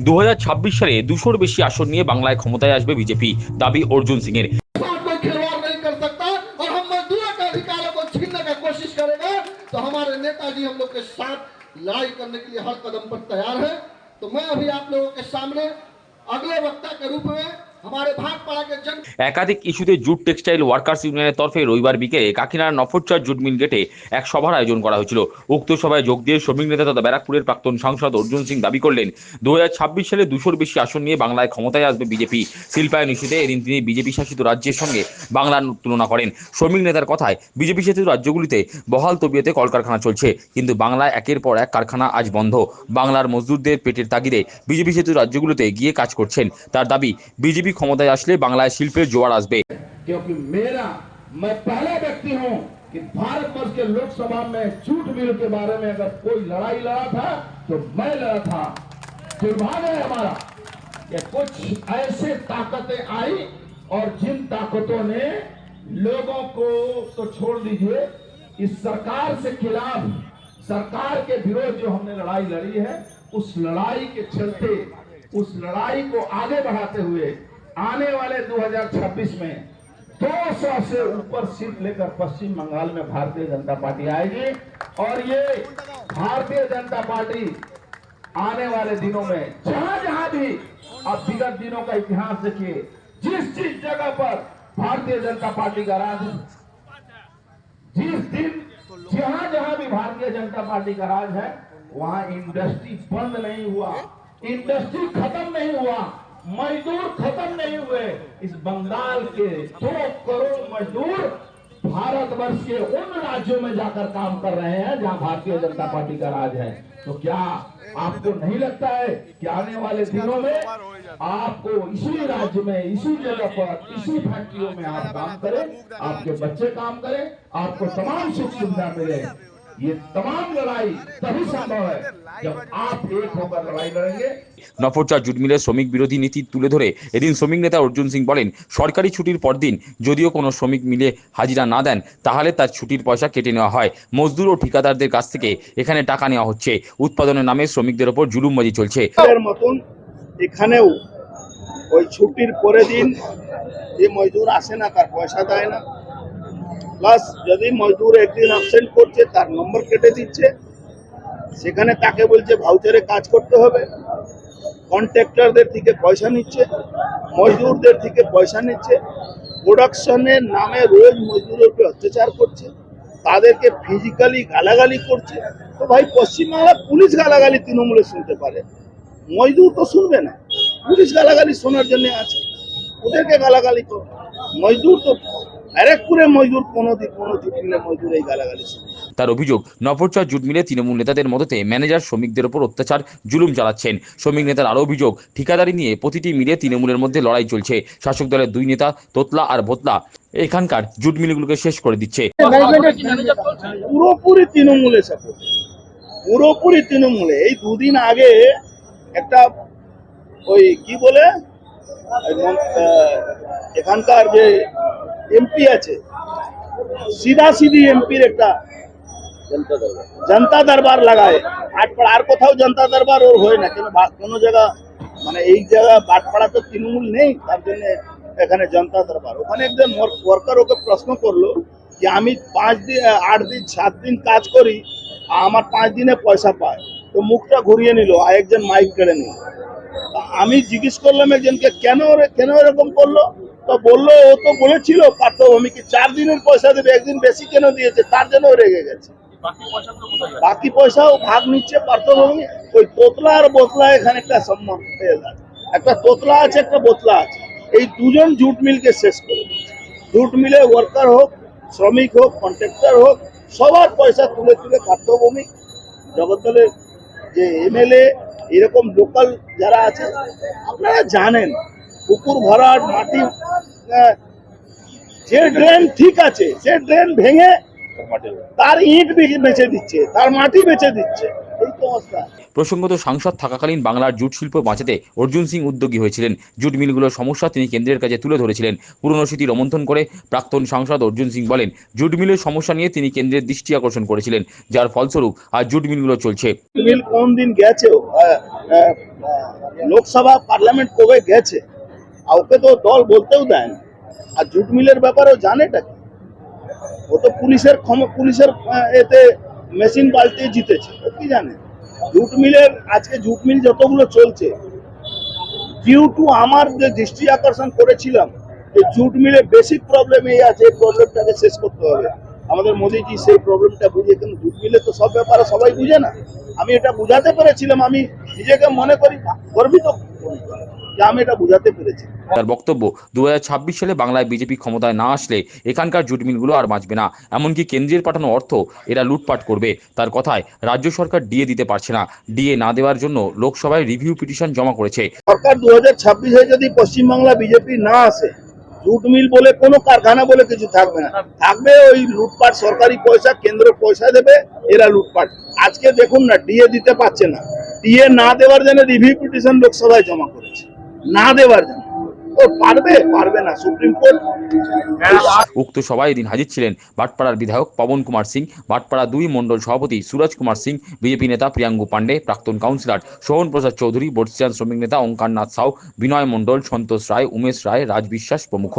দু সালে দুশোর বেশি আসন নিয়ে বাংলায় ক্ষমতায় আসবে বিজেপি দাবি অর্জুন সিং এর साथ कोई खिलवाड़ नहीं कर सकता और हम मजदूरों के अधिकारों को छीनने का कोशिश करेगा तो हमारे नेताजी हम लोग के साथ लड़ाई करने के लिए हर कदम पर तैयार है तो मैं अभी आप लोगों के सामने अगले वक्ता के रूप में একাধিক ইস্যুতে জুট টেক্সটাইল ওয়ার্কার্স ইউনিয়নের তরফে রবিবার বিকেলে কাকিনার নফরচার জুট মিল গেটে এক সভার আয়োজন করা হয়েছিল। উক্ত সভায় যোগ দিয়ে শ্রমিক নেতা তথা ব্যারাকপুরের প্রাক্তন সাংসদ অর্জুন সিং দাবি করলেন দু সালে দুশোর বেশি আসন নিয়ে বাংলায় ক্ষমতায় আসবে বিজেপি। শিল্পায়ন ইস্যুতে এদিন তিনি বিজেপি শাসিত রাজ্যের সঙ্গে বাংলার তুলনা করেন। শ্রমিক নেতার কথায়, বিজেপি শাসিত রাজ্যগুলিতে বহাল তবিয়তে কলকারখানা চলছে, কিন্তু বাংলায় একের পর এক কারখানা আজ বন্ধ। বাংলার মজদুরদের পেটের তাগিদে বিজেপি শাসিত রাজ্যগুলোতে গিয়ে কাজ করছেন। তার দাবি, বিজেপি ক্ষমতায় আসলে বাংলায় শিল্পের জোয়ার আসবে क्योंकि मेरा मैं पहला व्यक्ति हूं कि भारत वर्ष के लोकसभा में जूट मिल के बारे में अगर कोई लड़ाई लड़ा था तो मैं लड़ा था दुर्भाग्य है हमारा कि कुछ ऐसे ताकतें आई और जिन ताकतों ने लोगों को तो छोड़ दीजिए इस सरकार से खिलाफ सरकार के विरोध जो हमने लड़ाई लड़ी है उस लड़ाई के चलते उस लड़ाई को आगे बढ़ाते हुए आने वाले 2026 में 200 से ऊपर सीट लेकर पश्चिम बंगाल में भारतीय जनता पार्टी आएगी। और ये भारतीय जनता पार्टी आने वाले दिनों में जहाँ जहाँ भी अब विगत दिनों का इतिहास देखिए, जिस जिस जगह पर भारतीय जनता पार्टी का राज, जिस दिन जहाँ जहाँ भी भारतीय जनता पार्टी का राज है, वहाँ इंडस्ट्री बंद नहीं हुआ, इंडस्ट्री खत्म नहीं हुआ। मजदूर खत्म नहीं हुए। इस बंगाल के दो करोड़ मजदूर भारतवर्ष के उन राज्यों में जाकर काम कर रहे हैं, जहाँ भारतीय जनता पार्टी का राज है। तो क्या आपको नहीं लगता है कि आने वाले दिनों में आपको इसी राज्य में, इसी जगह पर, इसी फैक्ट्रियों में आप काम करें, आपके बच्चे काम करें, आपको तमाम सुख सुविधा मिले? নফরচার জুটমিলের শ্রমিক বিরোধী নীতি তুলে ধরে এদিন শ্রমিক নেতা অর্জুন সিং বলেন সরকারি ছুটির পরদিন যদিও কোনো শ্রমিক মিলে হাজিরা না দেন তাহলে তার ছুটির পয়সা কেটে নেওয়া হয়। মজদুর ও ঠিকাদারদের কাছ থেকে এখানে টাকা নেওয়া হচ্ছে। উৎপাদনের নামে শ্রমিকদের ওপর জুলুমবাজি চলছে। মতন এখানেও ওই ছুটির পরে দিন যে মজদুর আসে না তার পয়সা দেয় না। প্লাস যদি মজদুর একদিন অ্যাবসেন্ট করছে, তার নম্বর কেটে দিচ্ছে। সেখানে তাকে বলছে ভাউচারে কাজ করতে হবে। কন্ট্রাক্টরদের থেকে পয়সা নিচ্ছে, মজদুরদের থেকে পয়সা নিচ্ছে। প্রোডাকশনের নামে রোজ মজদুরের উপরে অত্যাচার করছে। তাদেরকে ফিজিক্যালি গালাগালি করছে। তো ভাই পশ্চিমবাংলা পুলিশ গালাগালি তৃণমূলে শুনতে পারে। মজদুর তো শুনবে না। পুলিশ গালাগালি শোনার জন্য আছে। ওদেরকে গালাগালি করো। মজদুর তো ব্যারাকপুরে মজদুর কোনো দিন কোনো মজদুর এই গালাগালি তার অভিযোগ নফরচার জুট মিলে তৃণমূল নেতাদের মদতে ম্যানেজার শ্রমিকদের ওপর অত্যাচার জুলুম চালাচ্ছেন। শ্রমিক নেতার আরও অভিযোগ ঠিকাদারি নিয়ে প্রতিটি মিলে তৃণমূলের মধ্যে লড়াই চলছে। শাসক দলের দুই নেতা তোতলা আর ভোতলা এখানকার জুট মিলগুলোকে শেষ করে দিচ্ছে। পুরোপুরি তৃণমূলে সাপোর্ট পুরোপুরি তৃণমূলে। এই দুদিন আগে একটা ওই কি বলে? এখানকার যে এমপি আছে। সিধা সিধি এমপির একটা জনতা দরবার। লাগায়। আটপাড়া আর কোথাও জনতা দরবার ওর হয় না কেন কোনো জায়গা মানে এই জায়গা বাটপাড়া তো তৃণমূল নেই তার জন্য এখানে জনতা দরবার। ওখানে একজন ওয়ার্কার ওকে প্রশ্ন করল যে আমি পাঁচ দিন আট দিন সাত দিন কাজ করি আমার পাঁচ দিনে পয়সা পায়। তো মুখটা ঘুরিয়ে নিল আর একজন মাইক কেড়ে নিল। আমি জিজ্ঞেস করলাম একজনকে কেন কেন এরকম করল? তো বলল ও তো বলেছিল পার্থভূমিকে চার দিনের পয়সা দেবে একদিন বেশি কেন দিয়েছে? তার জন্য রেগে গেছে। বাকি পয়সাও ভাগ নিচ্ছে পার্থভূমি ওই তোতলা আর বোতলা এখানে একটা সম্মান যায়। একটা তোতলা আছে একটা বোতলা আছে। এই দুজন জুট মিলকে শেষ করে দিচ্ছে। জুট মিলে ওয়ার্কার হোক শ্রমিক হোক কন্ট্রাক্টর হোক সবার পয়সা তুলে তুলে পার্থভূমি জগদ্দলের যে এমএলএ এরকম লোকাল যারা আছে আপনারা জানেন পুকুর ভরাট মাটি আহ, যে ড্রেন ঠিক আছে সে ড্রেন ভেঙে তার ইট বেছে দিচ্ছে তার মাটি বেছে দিচ্ছে। প্রসঙ্গত সাংসদ থাকাকালীন বাংলার জুট শিল্প বাঁচাতে অর্জুন সিং উদ্যোগী হয়েছিলেন। জুট মিলগুলোর সমস্যা তিনি কেন্দ্রের কাছে তুলে ধরেছিলেন। পুরনো স্মৃতি রোমন্থন করে প্রাক্তন সাংসদ অর্জুন সিং বলেন জুট মিলের সমস্যা নিয়ে তিনি কেন্দ্রের দৃষ্টি আকর্ষণ করেছিলেন যার ফলস্বরূপ আজ জুট মিলগুলো চলছে। বিল কোন দিন গেছে? লোকসভা পার্লামেন্ট কবে গেছে? ওকে তো দল বলতেও দেয় না। আর জুট মিলের ব্যাপারেও জানেটা কি? ও তো পুলিশের ক্ষম পুলিশের এতে মেশিন পাল্টে জিতেছে। ও কি জানে? জুট মিলের, আজকে জুট মিল যতগুলো চলছে ডিউ টু আমার যে দৃষ্টি আকর্ষণ করেছিলাম যে জুট মিলে বেসিক প্রবলেম এই আছে, এই প্রবলেমটাকে শেষ করতে হবে। আমাদের মোদিজি সেই প্রবলেমটা বুঝে, কিন্তু জুট মিলে তো সব ব্যাপারে সবাই বুঝে না। আমি এটা বুঝাতে পেরেছিলাম, আমি নিজেকে মনে করি, গর্বিত। যে আমি এটা বুঝাতে পেরেছি। তার বক্তব্য দু সালে বাংলায় বিজেপি ক্ষমতায় না আসলে এখানকার জুট মিলগুলো আর বাঁচবে না। এমনকি কেন্দ্রের পাঠানো অর্থ এরা লুটপাট করবে। তার কথায় রাজ্য সরকার ডিএ দিতে পারছে না। ডিএ না দেওয়ার জন্য লোকসভায় রিভিউ পিটিশন জমা করেছে। সরকার দু হাজার যদি পশ্চিমবাংলা বিজেপি না আসে জুট মিল বলে কোনো কারখানা বলে কিছু থাকবে না। থাকবে ওই লুটপাট সরকারি পয়সা কেন্দ্র পয়সা দেবে এরা লুটপাট। আজকে দেখুন না ডিএ দিতে পারছে না। ডিএ না দেওয়ার জন্য রিভিউ পিটিশন লোকসভায় জমা করেছে। না দেওয়ার জন্য। উক্ত সভায় এদিন হাজির ছিলেন বাটপাড়ার বিধায়ক পবন কুমার সিং, বাটপাড়া দুই মন্ডল সভাপতি সুরজ কুমার সিং, বিজেপি নেতা প্রিয়াঙ্গু পান্ডে প্রাক্তন কাউন্সিলর সোহন প্রসাদ চৌধুরী, বর্ষিয়ান শ্রমিক নেতা ওঙ্কারনাথ সাউ, বিনয় মন্ডল সন্তোষ রায়, উমেশ রায়, রাজ বিশ্বাস প্রমুখ।